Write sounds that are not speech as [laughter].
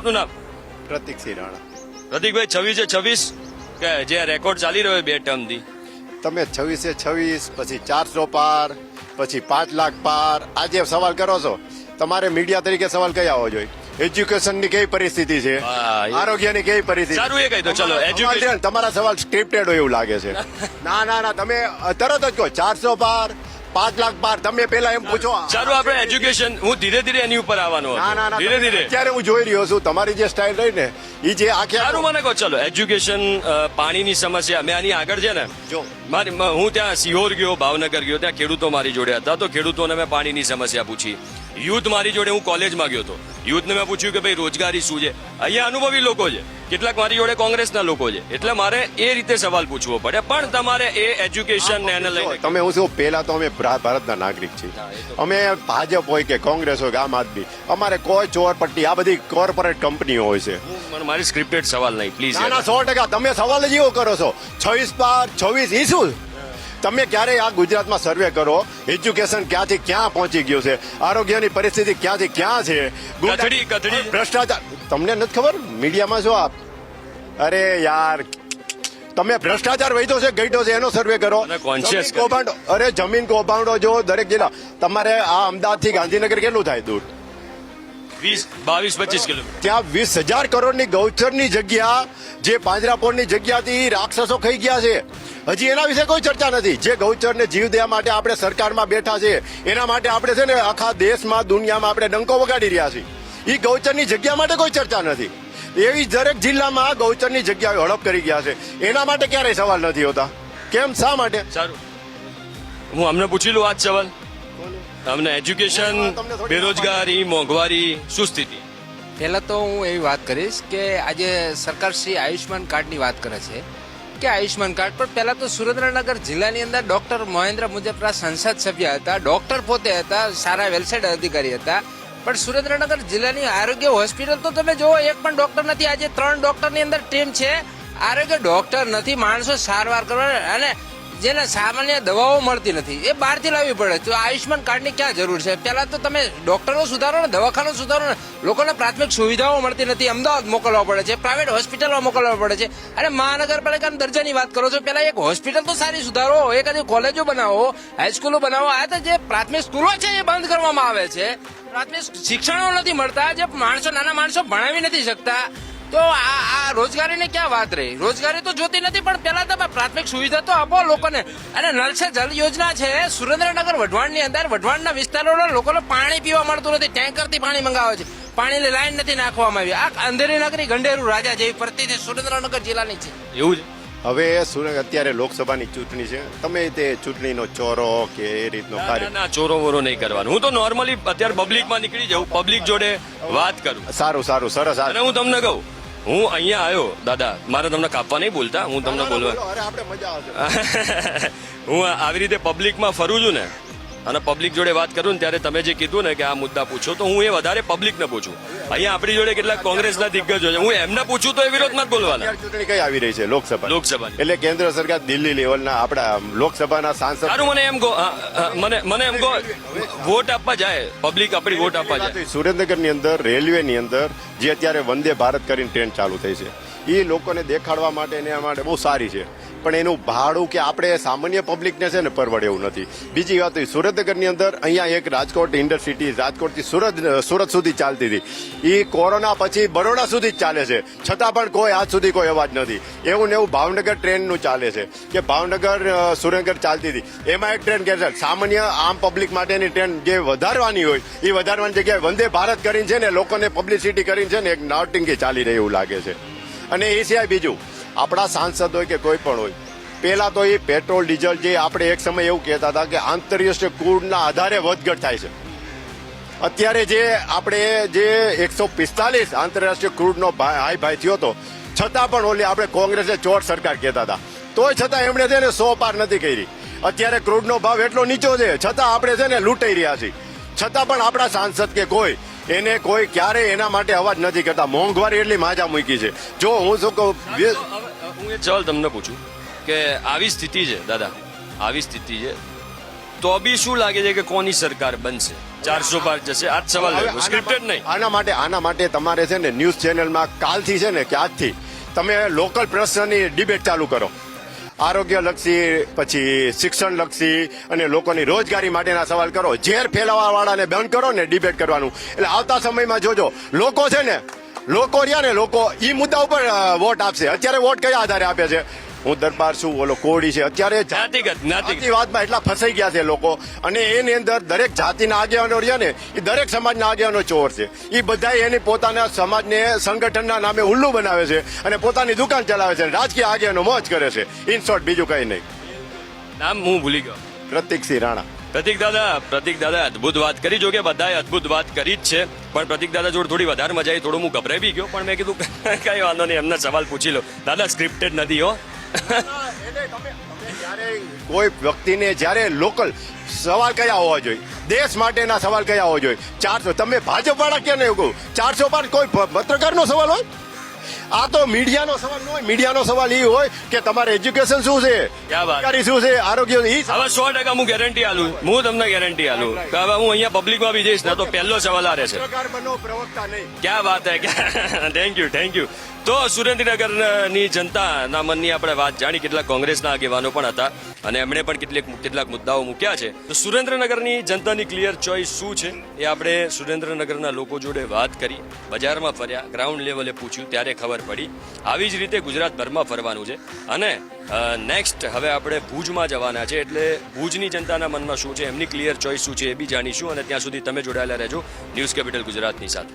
આપનું નામ? પ્રતિકસિંહ રાણા. પ્રતિકભાઈ છવ્વીસે છવ્વીસ? કે જે રેકોર્ડ ચાલી રહ્યો બે ટર્મથી? તમે છવ્વીસે છવ્વીસ પછી ચારસો પાર પછી પાંચ લાખ પાર. આજે સવાલ કરો છો? તમારે મીડિયા તરીકે સવાલ કયા હોવો જોઈએ? એજ્યુકેશનની કેવી પરિસ્થિતિ છે? આરોગ્યની કેવી પરિસ્થિતિ? સારું એ કહી દો, ચલો, એજ્યુકેશન તમારા સવાલ સ્ક્રિપ્ટેડ હોય એવું લાગે છે. [laughs] ના ના ના તમે તરત જ કહો ચારસો પાર પાંચ લાખ પાર તમે પેલા એમ પૂછો. સારું આપણે એજ્યુકેશન હું ધીરે ધીરે એની ઉપર આવવાનો ના ના ના ધીરે ધીરે. અત્યારે હું જોઈ રહ્યો છું તમારી જે સ્ટાઇલ રહી ને એ જે આખે સારું મને કહો ચલો એજ્યુકેશન પાણીની સમસ્યા મેં આની આગળ છે ને? જો. મારી હું ત્યાં સિહોર ગયો ભાવનગર ગયો ત્યાં ખેડૂતો મારી જોડે હતા તો ખેડૂતોને મેં પાણીની સમસ્યા પૂછી. યુથ મારી જોડે હું કોલેજમાં ગયો હતો. યુથને મેં પૂછ્યું કે ભાઈ રોજગારી શું છે? અહીંયા અનુભવી લોકો છે. કેટલાક મારી જોડે કોંગ્રેસના લોકો છે. એટલે મારે એ રીતે સવાલ પૂછવો પડે. પણ તમારે એ એજ્યુકેશન ને એને લઈને તમે હું શું પેલા તો અમે ભારતના નાગરિક છીએ. અમે ભાજપ હોય કે કોંગ્રેસ હોય કે આમ આદમી અમારે કોઈ ચોરપટ્ટી આ બધી કોર્પોરેટ કંપનીઓ હોય છે. મારી સ્ક્રિપ્ટેડ સવાલ નહીં પ્લીઝ ના સો ટકા તમે સવાલ જ એવો કરો છો. છવ્વીસ બાર છવ્વીસ ઈ શું તમે ક્યારે આ ગુજરાતમાં સર્વે કરો એજ્યુકેશન ક્યાંથી ક્યાં પહોંચી ગયું છે આરોગ્યની પરિસ્થિતિ ક્યાંથી ક્યાં છે. ભ્રષ્ટાચાર તમને નથી ખબર? મીડિયામાં શું આપ અરે યાર તમે ભ્રષ્ટાચાર વધ્યો છે ગઈઢો છે એનો સર્વે કરો. કૌભાંડો અરે જમીન કૌભાંડો જો દરેક જિલ્લા તમારે આ અમદાવાદથી ગાંધીનગર કેટલું થાય દૂર? વીસ બાવીસ પચીસ કિલોમીટર ત્યાં વીસ હજાર કરોડની ગૌચરની જગ્યા જે પાંજરાપોળની જગ્યાથી રાક્ષસો ખાઈ ગયા છે. હજી એના વિશે કોઈ ચર્ચા નથી. જે ગૌચરને જીવ દેવા માટે આપણે સરકારમાં બેઠા છે એના માટે આપણે છે ને આખા દેશમાં દુનિયામાં આપણે ડંકો વગાડી રહ્યા છીએ. એ ગૌચરની જગ્યા માટે કોઈ ચર્ચા નથી. એવી દરેક જિલ્લામાં ગૌચરની જગ્યાઓ હડપ કરી ગયા છે. એના માટે ક્યારેય સવાલ નથી હોતા. કેમ? શા માટે? સારું. હું અમને પૂછી લઉં આજ સવાલ. અમને એજ્યુકેશન, બેરોજગારી, મોંઘવારી શું સ્થિતિ પહેલા તો હું એવી વાત કરીશ કે આજે સરકાર શ્રી આયુષ્માન કાર્ડની વાત કરે છે કે આયુષ્માન કાર્ડ, પણ પહેલા તો સુરેન્દ્રનગર જિલ્લાની અંદર ડોક્ટર મહેન્દ્ર મુજબરા સંસદ સભ્ય હતા, ડોક્ટર પોતે હતા, સારા વેલસેડ અધિકારી હતા. પણ સુરેન્દ્રનગર જિલ્લાની આરોગ્ય હોસ્પિટલ તો તમે જુઓ, એક પણ ડોક્ટર નથી. આજે ત્રણ ડોક્ટરની અંદર ટીમ છે. આરોગ્ય ડોક્ટર નથી, માણસો સારવાર કરવા અને જેને સામાન્ય દવાઓ મળતી નથી, એ બહારથી લાવવી પડે. તો આયુષ્માન કાર્ડની ક્યાં જરૂર છે? પહેલાં તો તમે ડૉક્ટરો સુધારો ને દવાખાનું સુધારો ને લોકોને પ્રાથમિક સુવિધાઓ મળતી નથી. અમદાવાદ મોકલવા પડે છે, પ્રાઇવેટ હોસ્પિટલમાં મોકલવા પડે છે. અને મહાનગરપાલિકાના દરજાની વાત કરો છો, પહેલાં એક હોસ્પિટલ તો સારી સુધારો એક હજી કોલેજો બનાવો હાઈસ્કૂલો બનાવો. આ તો જે પ્રાથમિક સ્કૂલો છે એ બંધ કરવામાં આવે છે. પ્રાથમિક શિક્ષણો નથી મળતા, જે માણસો, નાના માણસો ભણાવી નથી શકતા. તો આ આ રોજગારીની ક્યાં વાત રહી? રોજગારી તો જોતી નથી પણ પેલા તમે પ્રાથમિક સુવિધા તો આપો લોકોને. અને નળ છે જલ યોજના છે સુરેન્દ્રનગર વઢવાણની અંદર વઢવાણના વિસ્તારોના લોકોને પાણી પીવા મળતું નથી ટેન્કરથી પાણી મંગાવે છે. પાણીની લાઈન નથી નાખવામાં આવી. આ અંધેરી નગરી ગંડેરું રાજા જેવી પરિસ્થિતિ સુરેન્દ્રનગર જિલ્લાની છે. એવું છે હવે અત્યારે લોકસભાની ચૂંટણી છે. તમે તે ચૂંટણીનો ચોરો કે એ રીતનો કાર્ય ના ચોરો વોરો નહીં કરવાનું. હું તો નોર્મલી અત્યારે પબ્લિકમાં નીકળી જાઉં પબ્લિક જોડે વાત કરું. સારું સારું સરસ હું તમને કહું હું અહીંયા આવ્યો દાદા. મારે તમને કાપવા નહીં બોલતા હું તમને બોલવા [laughs] હું આવી રીતે પબ્લિકમાં ફરું છું ને અને પબ્લિક જોડે વાત કરું ને ત્યારે તમે જે કીધું ને કે આ મુદ્દા પૂછો તો હું એ વધારે પબ્લિકને પૂછું. અહીંયા આપણી જોડે કેટલાક કોંગ્રેસના દિગ્ગજો છે. હું એમને પૂછું તો એ વિરોધમાં જ બોલવાના. ચૂંટણી કઈ આવી રહી છે? લોકસભા. લોકસભા. એટલે કેન્દ્ર સરકાર દિલ્હી લેવલના આપણા લોકસભાના સાંસદ સારું મને એમ કહો મને એમ કહો વોટ આપવા જાય. પબ્લિક આપણી વોટ આપવા જાય. સુરેન્દ્રનગરની અંદર રેલવેની અંદર જે અત્યારે વંદે ભારત કરીને ટ્રેન ચાલુ થઈ છે. એ લોકોને દેખાડવા માટે એના માટે બહુ સારી છે. પણ એનું ભાડું કે આપણે સામાન્ય પબ્લિકને છે ને પરવડે એવું નથી. બીજી વાત એ સુરતનગરની અંદર અહીંયા એક રાજકોટ ઇન્ડરસિટી રાજકોટથી સુરત સુરત સુધી ચાલતી હતી. એ કોરોના પછી બરોડા સુધી જ ચાલે છે. છતાં પણ કોઈ આજ સુધી કોઈ અવાજ નથી. એવું ને એવું ભાવનગર ટ્રેનનું ચાલે છે કે ભાવનગર અ, સુરેન્દ્રનગર ચાલતી હતી. એમાં એક ટ્રેન કેન્સલ સામાન્ય આમ પબ્લિક માટેની ટ્રેન જે વધારવાની હોય એ વધારવાની જગ્યાએ વંદે ભારત કરીને છે ને લોકોને પબ્લિસિટી કરીને છે ને એક નાવટિંગી ચાલી રહી એવું લાગે છે. અને એ સિવાય બીજું આપણા સાંસદ હોય કે કોઈ પણ હોય. પહેલાં તો એ પેટ્રોલ, ડીઝલ જે આપણે એક સમય એવું કહેતા હતા કે આંતરરાષ્ટ્રીય કુળના આધારે વધઘટ થાય છે. અત્યારે જે આપણે જે એકસો પિસ્તાલીસ આંતરરાષ્ટ્રીય ક્રૂડનો હાઈ ભાઈ થયો હતો છતાં પણ ઓલી આપણે કોંગ્રેસે ચોર સરકાર કહેતા હતા. તોય છતાં એમણે છે ને સો પાર નથી કરી. અત્યારે ક્રૂડનો ભાવ એટલો નીચો છે, છતાં આપણે છે ને લૂંટાઈ રહ્યા છીએ. છતાં પણ આપણા સાંસદ કે કોઈ, એને કોઈ ક્યારે એના માટે અવાજ નથી કરતા. મોંઘવારી એટલી માજા મૂકી છે. જો હું શું કહું હું એક સવાલ તમને પૂછું કે આવી સ્થિતિ છે દાદા આવી સ્થિતિ છે તો બી શું લાગે છે કે કોની સરકાર બનશે? ચારસો પાર જશે? આ સવાલ સ્ક્રિપ્ટેડ નહીં. આના માટે આના માટે તમારે છે ને ન્યૂઝ ચેનલમાં કાલથી છે ને કે આજથી તમે લોકલ પ્રશ્નની ડિબેટ ચાલુ કરો. આરોગ્ય લક્ષી પછી શિક્ષણ લક્ષી અને લોકોની રોજગારી માટેના સવાલ કરો. ઝેર ફેલાવા વાળાને બંધ કરો ને ડિબેટ કરવાનું. એટલે આવતા સમયમાં જોજો લોકો છે ને લોકો રહ્યા ને લોકો એ મુદ્દા ઉપર વોટ આપશે. અત્યારે વોટ કયા આધારે આપે છે? હું દરબાર છું ઓલો કોડી છે. અત્યારે જાતિગત. વાતમાં એટલા ફસાઈ ગયા છે લોકો. અને એની અંદર દરેક જાતિના આગેવાનો રહ્યા ને એ દરેક સમાજના આગેવાનો ચોર છે. એ બધા એની પોતાના સમાજને સંગઠનના નામે ઉલ્લુ બનાવે છે અને પોતાની દુકાન ચલાવે છે રાજકીય આગેવાનો મોજ કરે છે. ઇન શોર્ટ બીજું કઈ નહીં. નામ હું ભૂલી ગયો. પ્રતિકસિંહ રાણા. પ્રતિક દાદા પ્રતિક દાદા, અદભુત વાત કરી. જો કે બધાએ અદભુત વાત કરી જ છે. પણ પ્રતિક દાદા જોડે થોડી વધારે મજા આવી, થોડું હું ગભરાઈ બી ગયો. પણ મેં કીધું, [laughs] કઈ વાંધો નહીં, એમના સવાલ પૂછી લો. દાદા સ્ક્રિપ્ટેડ નથી હો. કોઈ વ્યક્તિને જ્યારે લોકલ સવાલ કયા હોવા જોઈએ, દેશ માટેના સવાલ કયા હોવા જોઈએ, ચારસો તમે ભાજપ વાળા ક્યાં નહીં કહું ચારસો પર કોઈ પત્રકારનો સવાલ હોય? આ તો મીડિયાનો સવાલ ન હોય. મીડિયાનો સવાલ એ હોય કે તમારે એજ્યુકેશન શું છે? સરકારી શું છે? આરોગ્ય હવે સો ટકા હું ગેરંટી આલું હું તમને ગેરંટી આલું કે હવે હું અહીંયા પબ્લિકમાં બી જઈશ ને તો પહેલો સવાલ આ રહેશે. બનો પ્રવક્તા નહીં. ક્યાં વાત હે? થેન્ક યુ થેન્ક યુ તો સુરેન્દ્રનગરની જનતાના મનની આપણે વાત જાણી કેટલાક કોંગ્રેસના આગેવાનો પણ હતા અને એમણે પણ કેટલીક કેટલાક મુદ્દાઓ મૂક્યા છે. તો સુરેન્દ્રનગરની જનતાની ક્લિયર ચોઇસ શું છે એ આપણે સુરેન્દ્રનગરના લોકો જોડે વાત કરી, બજારમાં ફર્યા ગ્રાઉન્ડ લેવલે પૂછ્યું, ત્યારે ખબર પડી. આવી જ રીતે ગુજરાતભરમાં ફરવાનું છે. અને નેક્સ્ટ હવે આપણે ભુજમાં જવાના છે એટલે ભુજની જનતાના મનમાં શું છે, એમની ક્લિયર ચોઇસ શું છે એ બી જાણીશું અને ત્યાં સુધી તમે જોડાયેલા રહેજો. ન્યૂઝ કેપિટલ ગુજરાતની સાથે.